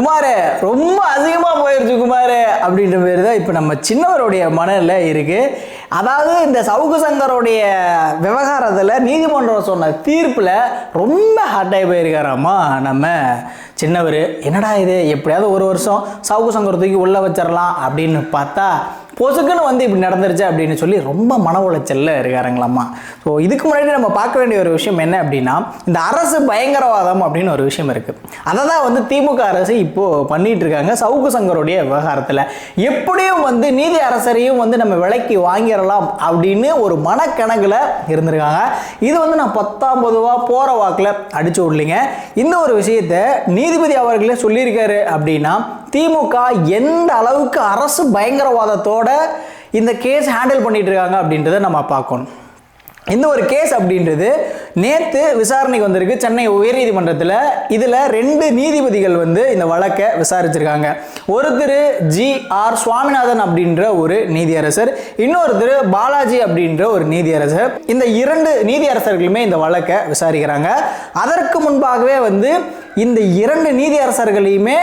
குமாரே ரொம்ப அதிகமாக போயிடுச்சு குமாரே அப்படின்ற பேர் தான் இப்போ நம்ம சின்னவருடைய மனநில இருக்குது அதாவது இந்த சவுக்கு சங்கருடைய விவகாரத்தில் நீதிமன்றம் சொன்ன தீர்ப்பில் ரொம்ப ஹார்ட்டாகி போயிருக்காராமா நம்ம சின்னவர். என்னடா இது? எப்படியாவது ஒரு வருஷம் சவுக்கு சங்கர் தூக்கி உள்ளே வச்சிடலாம் அப்படின்னு பார்த்தா பொசுக்குன்னு வந்து இப்படி நடந்துருச்சு அப்படின்னு சொல்லி ரொம்ப மன உளைச்சல்ல இருக்காருங்களாம்மா ஸோ இதுக்கு முன்னாடி நம்ம பார்க்க வேண்டிய ஒரு விஷயம் என்ன அப்படின்னா இந்த அரசு பயங்கரவாதம் அப்படின்னு ஒரு விஷயம் இருக்குது அதை தான் வந்து திமுக அரசு இப்போது பண்ணிட்டு இருக்காங்க சவுக்கு சங்கருடைய விவகாரத்தில். எப்படியும் வந்து நீதி அரசரையும் வந்து நம்ம விலைக்கு வாங்கிடலாம் அப்படின்னு ஒரு மனக்கணக்கில் இருந்திருக்காங்க. இது வந்து நான் பத்தாம் பொதுவாக போகிற வாக்கில் அடிச்சு விடலிங்க. இந்த ஒரு விஷயத்தை நீதிபதி அவர்களே சொல்லியிருக்காரு அப்படின்னா திமுக எந்த அளவுக்கு அரசு பயங்கரவாதத்தோட இந்த கேஸ் ஹேண்டில் பண்ணிட்டு இருக்காங்க அப்படின்றத நம்ம பார்க்கணும். இந்த ஒரு கேஸ் அப்படின்றது நேற்று விசாரணைக்கு வந்திருக்கு. சென்னை உயர்நீதிமன்றத்தில் இதில் ரெண்டு நீதிபதிகள் வந்து இந்த வழக்கை விசாரிச்சிருக்காங்க. ஒருத்தர் ஜி ஆர் சுவாமிநாதன் அப்படின்ற ஒரு நீதியரசர் இன்னொருத்தர் பாலாஜி அப்படின்ற ஒரு நீதியரசர். இந்த இரண்டு நீதியரசர்களுமே இந்த வழக்கை விசாரிக்கிறாங்க. அதற்கு முன்பாகவே வந்து இந்த இரண்டு நீதியரசர்களையுமே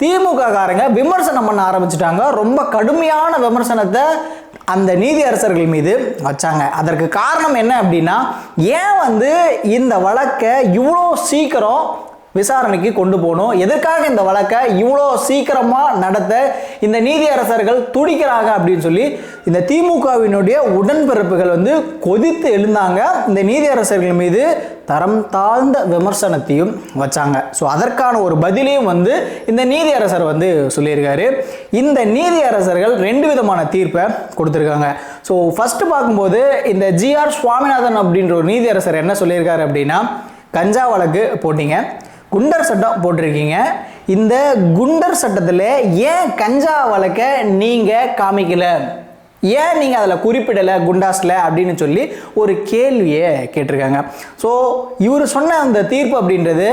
திமுக காரங்க விமர்சனம் பண்ண ஆரம்பிச்சிட்டாங்க. ரொம்ப கடுமையான விமர்சனத்தை அந்த நீதியரசர்கள் மீது வச்சாங்க. அதற்கு காரணம் என்ன அப்படின்னா ஏன் வந்து இந்த வழக்கை இவ்வளோ சீக்கிரம் விசாரணைக்கு கொண்டு போகணும். எதற்காக இந்த வழக்கை இவ்வளோ சீக்கிரமாக நடத்த இந்த நீதியரசர்கள் துடிக்கிறாங்க அப்படின்னு சொல்லி இந்த திமுகவினுடைய உடன்பிறப்புகள் வந்து கொதித்து எழுந்தாங்க. இந்த நீதியரசர்கள் மீது தரம் தாழ்ந்த விமர்சனத்தையும் வச்சாங்க. ஸோ அதற்கான ஒரு பதிலையும் வந்து இந்த நீதியரசர் வந்து சொல்லியிருக்காரு. இந்த நீதியரசர்கள் ரெண்டு விதமான தீர்ப்பை கொடுத்துருக்காங்க. ஸோ ஃபஸ்ட்டு பார்க்கும்போது இந்த ஜிஆர் சுவாமிநாதன் அப்படின்ற ஒரு நீதியரசர் என்ன சொல்லியிருக்காரு அப்படின்னா கஞ்சா வழக்கு போட்டீங்க. குண்டர் சட்டம் போட்டிருக்கீங்க. இந்த குண்டர் சட்டத்தில் ஏன் கஞ்சா வழக்கை நீங்கள் காமிக்கல? ஏன் நீங்கள் அதில் குறிப்பிடலை குண்டாஸில் அப்படின்னு சொல்லி ஒரு கேள்வியை கேட்டிருக்காங்க. ஸோ இவர் சொன்ன அந்த தீர்ப்பு அப்படின்றது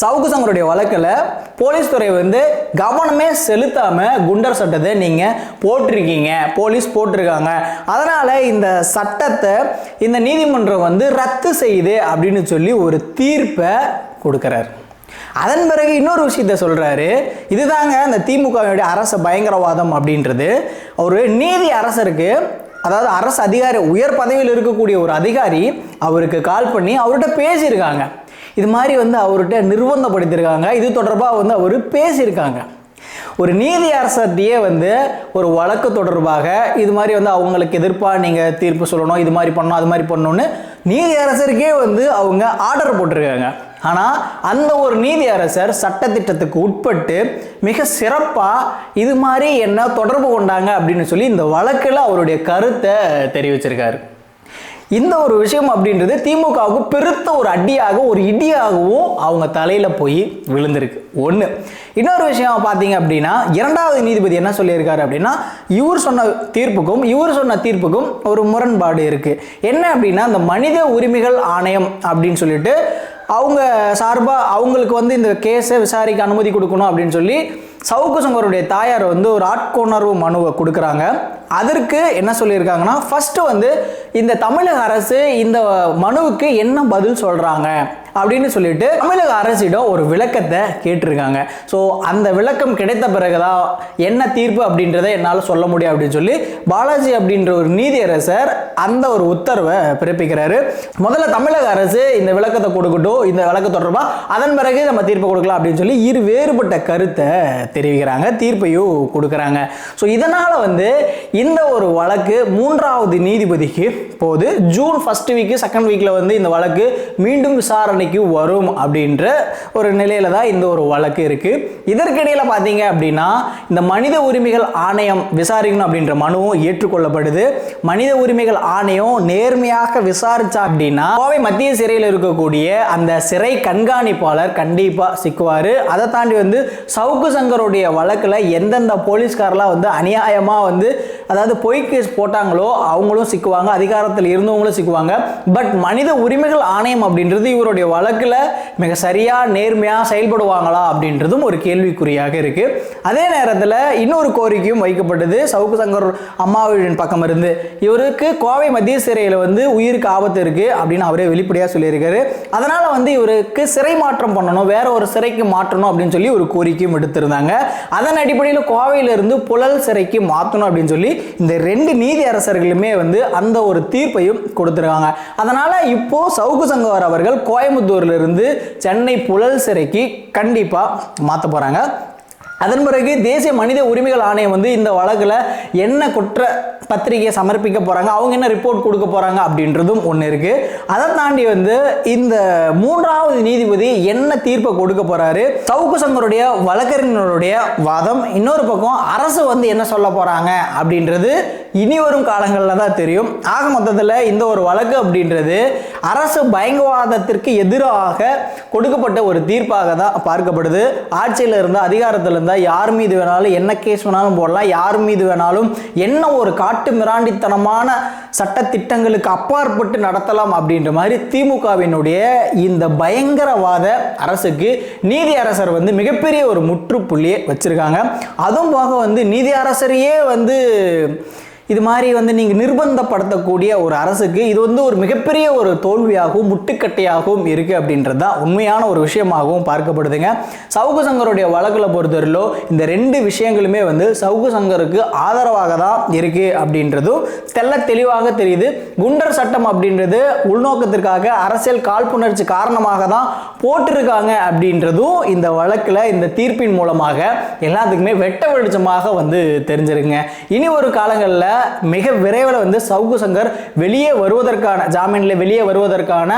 சவுக்கு சங்கருடைய வழக்கில் போலீஸ் துறை வந்து கவனமே செலுத்தாமல் குண்டர் சட்டத்தை நீங்கள் போட்டிருக்கீங்க. போலீஸ் போட்டிருக்காங்க. அதனால் இந்த சட்டத்தை இந்த நீதிமன்றம் வந்து ரத்து செய்யுது அப்படின்னு சொல்லி ஒரு தீர்ப்பை கொடுக்குறாரு. அதன் பிறகு இன்னொரு விஷயத்த சொல்கிறாரு இதுதாங்க அந்த திமுகவினுடைய அரசு பயங்கரவாதம் அப்படின்றது. ஒரு நீதி அரசருக்கு அதாவது அரசு அதிகாரி உயர் பதவியில் இருக்கக்கூடிய ஒரு அதிகாரி அவருக்கு கால் பண்ணி அவர்கிட்ட பேசியிருக்காங்க. இது மாதிரி வந்து அவர்கிட்ட நிர்பந்தப்படுத்தியிருக்காங்க. இது தொடர்பாக வந்து அவர் பேசியிருக்காங்க. ஒரு நீதி அரசத்தையே வந்து ஒரு வழக்கு தொடர்பாக இது மாதிரி வந்து அவங்களுக்கு எதிர்ப்பாக நீங்கள் தீர்ப்பு சொல்லணும் இது மாதிரி பண்ணணும் அது மாதிரி பண்ணணும்னு நீதி அரசருக்கே வந்து அவங்க ஆர்டர் போட்டிருக்காங்க. ஆனால் அந்த ஒரு நீதி அரசர் சட்டத்திட்டத்துக்கு உட்பட்டு மிக சிறப்பாக இது மாதிரி என்ன தொடர்பு கொண்டாங்க அப்படின்னு சொல்லி இந்த வழக்கில் அவருடைய கருத்தை தெரிவிச்சிருக்காரு. இந்த ஒரு விஷயம் அப்படின்றது திமுகவுக்கு பெருத்த ஒரு அடியாக ஒரு இடியாகவும் அவங்க தலையில் போய் விழுந்திருக்கு. ஒன்று இன்னொரு விஷயம் பார்த்தீங்க அப்படின்னா இரண்டாவது நீதிபதி என்ன சொல்லியிருக்காரு அப்படின்னா இவர் சொன்ன தீர்ப்புக்கும் இவர் சொன்ன தீர்ப்புக்கும் ஒரு முரண்பாடு இருக்குது என்ன அப்படின்னா இந்த மனித உரிமைகள் ஆணையம் அப்படின்னு சொல்லிட்டு அவங்க சார்பாக அவங்களுக்கு வந்து இந்த கேஸை விசாரிக்க அனுமதி கொடுக்கணும் அப்படின்னு சொல்லி சவுக்கு சங்கருடைய தாயார் வந்து ஒரு ஆட்கொணர்வு மனுவை கொடுக்குறாங்க. அதற்கு என்ன சொல்லியிருக்காங்கன்னா ஃபஸ்ட்டு வந்து இந்த தமிழக அரசு இந்த மனுவுக்கு என்ன பதில் சொல்கிறாங்க அப்படின்னு சொல்லிட்டு தமிழக அரசிடம் ஒரு விளக்கத்தை கேட்டிருக்காங்க. ஸோ அந்த விளக்கம் கிடைத்த பிறகுதான் என்ன தீர்ப்பு அப்படின்றத என்னால் சொல்ல முடியும் அப்படின்னு சொல்லி பாலாஜி அப்படின்ற ஒரு நீதியரசர் அந்த ஒரு உத்தரவை பிறப்பிக்கிறாரு. முதல்ல தமிழக அரசு இந்த விளக்கத்தை கொடுக்கட்டும் இந்த விளக்க தொடர்பாக அதன் பிறகு நம்ம தீர்ப்பு கொடுக்கலாம் அப்படின்னு சொல்லி இரு வேறுபட்ட கருத்தை தெரிவிக்கிறாங்க தீர்ப்பையும் கொடுக்குறாங்க. ஸோ இதனால் வந்து இந்த ஒரு வழக்கு மூன்றாவது நீதிபதிக்கு போது ஜூன் ஃபர்ஸ்ட் வீக்கு செகண்ட் வீக்கில் வந்து இந்த வழக்கு மீண்டும் விசாரணைக்கு வரும் அப்படின்ற ஒரு நிலையில தான் இந்த ஒரு வழக்கு இருக்குது இதற்கிடையில் பார்த்தீங்க அப்படின்னா இந்த மனித உரிமைகள் ஆணையம் விசாரிக்கணும் அப்படின்ற மனுவும் ஏற்றுக்கொள்ளப்படுது. மனித உரிமைகள் ஆணையம் நேர்மையாக விசாரிச்சா அப்படின்னா கோவை மத்திய சிறையில் இருக்கக்கூடிய அந்த சிறை கண்காணிப்பாளர் கண்டிப்பாக சிக்குவார். அதை தாண்டி வந்து சவுக்கு சங்கருடைய வழக்கில் எந்தெந்த போலீஸ்காரெலாம் வந்து அநியாயமாக வந்து அதாவது பொய் கேஸ் போட்டாங்களோ அவங்களும் சிக்குவாங்க அதிகாரத்தில் இருந்தவங்களும் சிக்குவாங்க. பட் மனித உரிமைகள் ஆணையம் அப்படின்றது இவருடைய வழக்கில் மிக சரியாக நேர்மையாக செயல்படுவாங்களா அப்படின்றதும் ஒரு கேள்விக்குறியாக இருக்கு. அதே நேரத்தில் இன்னொரு கோரிக்கையும் வைக்கப்பட்டது சவுக்கு சங்கர் அம்மாவின் பக்கம் இருந்து. இவருக்கு கோவை மத்திய சிறையில் வந்து உயிருக்கு ஆபத்து இருக்கு அப்படின்னு அவரே வெளிப்படையாக சொல்லியிருக்காரு. அதனால வந்து இவருக்கு சிறை மாற்றம் பண்ணணும் வேற ஒரு சிறைக்கு மாற்றணும் அப்படின்னு சொல்லி ஒரு கோரிக்கையும் எடுத்திருந்தாங்க. அதன் அடிப்படையில் கோவையிலிருந்து புழல் சிறைக்கு மாற்றணும் அப்படின்னு சொல்லி இந்த ரெண்டு நீதி அரசர்களுமே வந்து அந்த ஒரு தீர்ப்பையும் கொடுத்துருக்காங்க. அதனால இப்போ சவுக்கு சங்கவர் அவர்கள் கோயம்புத்தூர்ல இருந்து சென்னை புழல் சிறைக்கு கண்டிப்பாக மாற்ற போறாங்க. அதன் பிறகு தேசிய மனித உரிமைகள் ஆணையம் வந்து இந்த வழக்கில் என்ன குற்ற பத்திரிகையை சமர்ப்பிக்க போகிறாங்க அவங்க என்ன ரிப்போர்ட் கொடுக்க போகிறாங்க அப்படின்றதும் ஒன்று இருக்குது அதை தாண்டி வந்து இந்த மூன்றாவது நீதிபதி என்ன தீர்ப்பை கொடுக்க போகிறாரு சவுக்கு சங்கருடைய வழக்கறிஞருடைய வாதம் இன்னொரு பக்கம் அரசு வந்து என்ன சொல்ல போகிறாங்க அப்படின்றது இனி வரும் காலங்களில் தான் தெரியும். ஆக மொத்தத்தில் இந்த ஒரு வழக்கு அப்படின்றது அரசு பயங்கரவாதத்திற்கு எதிராக கொடுக்கப்பட்ட ஒரு தீர்ப்பாக தான் பார்க்கப்படுது. ஆட்சியில் இருந்தால் அதிகாரத்தில் இருந்தால் யார் மீது வேணாலும் என்ன கேஸ் வேணாலும் போடலாம் யார் மீது வேணாலும் என்ன ஒரு காட்டு மிராண்டித்தனமான சட்ட திட்டங்களுக்கு அப்பாற்பட்டு நடத்தலாம் அப்படின்ற மாதிரி திமுகவினுடைய இந்த பயங்கரவாத அரசுக்கு நீதி அரசர் வந்து மிகப்பெரிய ஒரு முற்றுப்புள்ளியை வச்சிருக்காங்க. அதுவும் போக வந்து நீதி அரசரையே வந்து இது மாதிரி வந்து நீங்கள் நிர்பந்தப்படுத்தக்கூடிய ஒரு அரசுக்கு இது வந்து ஒரு மிகப்பெரிய ஒரு தோல்வியாகவும் முட்டுக்கட்டையாகவும் இருக்குது அப்படின்றது தான் உண்மையான ஒரு விஷயமாகவும் பார்க்கப்படுதுங்க. சவுக்கு சங்கருடைய வழக்கில் பொறுத்தவரையிலோ இந்த ரெண்டு விஷயங்களுமே வந்து சவுக்கு சங்கருக்கு ஆதரவாக தான் இருக்குது அப்படின்றதும் தெல்ல தெளிவாக தெரியுது. குண்டர் சட்டம் அப்படின்றது உள்நோக்கத்திற்காக அரசியல் காழ்ப்புணர்ச்சி காரணமாக தான் போட்டிருக்காங்க அப்படின்றதும் இந்த வழக்கில் இந்த தீர்ப்பின் மூலமாக எல்லாத்துக்குமே வெட்ட வெளிச்சமாக வந்து தெரிஞ்சிருங்க இனி ஒரு காலங்களில் மிக விரைவில் வந்து சவுக்கு சங்கர் வெளியே வருவதற்கான ஜாமீனில் வெளியே வருவதற்கான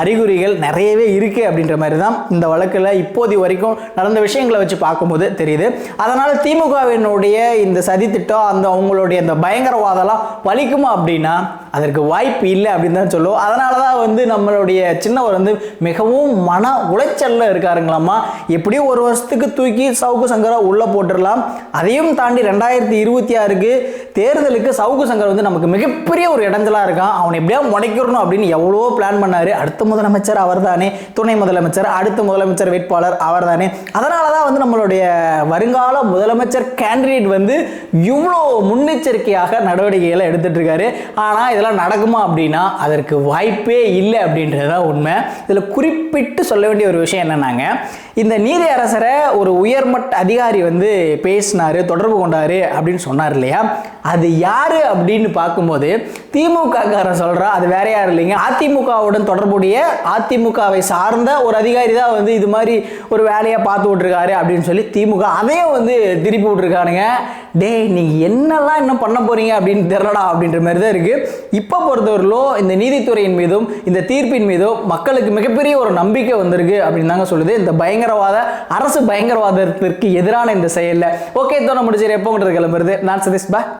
அறிகுறிகள் நிறையவே இருக்கு அப்படின்ற மாதிரி தான் இந்த வழக்கில் இப்போது வரைக்கும் நடந்த விஷயங்களை வச்சு பார்க்கும்போது தெரியுது. அதனால் திமுகவினுடைய இந்த சதி திட்டம் அந்த அவங்களுடைய இந்த பயங்கரவாதம்லாம் வலிக்குமா அப்படின்னா அதற்கு வாய்ப்பு இல்லை அப்படின்னு தான் சொல்லுவோம். அதனால தான் வந்து நம்மளுடைய சின்னவர் வந்து மிகவும் மன உளைச்சலில் இருக்காருங்களாம்மா. எப்படியும் ஒரு வருஷத்துக்கு தூக்கி சவுக்கு சங்கரை உள்ளே போட்டுடலாம். அதையும் தாண்டி ரெண்டாயிரத்தி இருபத்தி ஆறுக்கு தேர்தலுக்கு சவுக்கு சங்கர் வந்து நமக்கு மிகப்பெரிய ஒரு இடைஞ்சலாக இருக்கான். அவனை எப்படியா முடைக்கிறணும் அப்படின்னு எவ்வளோ பிளான் பண்ணார். அடுத்த முதலமைச்சர் அவர்தானே. துணை முதலமைச்சர் அடுத்த முதலமைச்சர் வேட்பாளர் அவர் தானே அதனால தான் வந்து நம்மளுடைய வருங்கால முதலமைச்சர் கேண்டிடேட் வந்து இவ்வளோ முன்னெச்சரிக்கையாக நடவடிக்கைகளை எடுத்துகிட்டு இருக்காரு. ஆனால் இதெல்லாம் நடக்குமா அப்படின்னா அதற்கு வாய்ப்பே இல்லை அப்படின்றது தான் உண்மை. இதில் குறிப்பிட்டு சொல்ல வேண்டிய ஒரு விஷயம் என்னன்னாங்க இந்த நீதி அரசரை ஒரு உயர்மட்ட அதிகாரி வந்து பேசினார் தொடர்பு கொண்டார் அப்படின்னு சொன்னார் இல்லையா? அது யார் அப்படின்னு பார்க்கும்போது திமுகக்காரன் சொல்கிறா அது வேற யாரும் இல்லைங்க. அதிமுகவுடன் தொடர்புடைய அதிமுகவை சார்ந்த ஒரு அதிகாரி தான் வந்து இது மாதிரி ஒரு வேலையை பார்த்து விட்ருக்காரு அப்படின்னு சொல்லி திமுக அதையும் வந்து திருப்பி விட்ருக்கானுங்க டேய் நீங்கள் என்னெல்லாம் இன்னும் பண்ண போகிறீங்க அப்படின்னு தெரிலடா அப்படின்ற மாதிரி தான் இருக்குது இப்போ பொறுத்தவரையிலும் இந்த நீதித்துறையின் மீதும் இந்த தீர்ப்பின் மீதும் மக்களுக்கு மிகப்பெரிய ஒரு நம்பிக்கை வந்திருக்கு அப்படின்னு தாங்க சொல்லுது. இந்த பயங்கரவாத அரசு பயங்கரவாதத்திற்கு எதிரான இந்த செயலில். ஓகே தோண முடிச்சு எப்போ கிளம்புறது. நான் சதீஷ் பா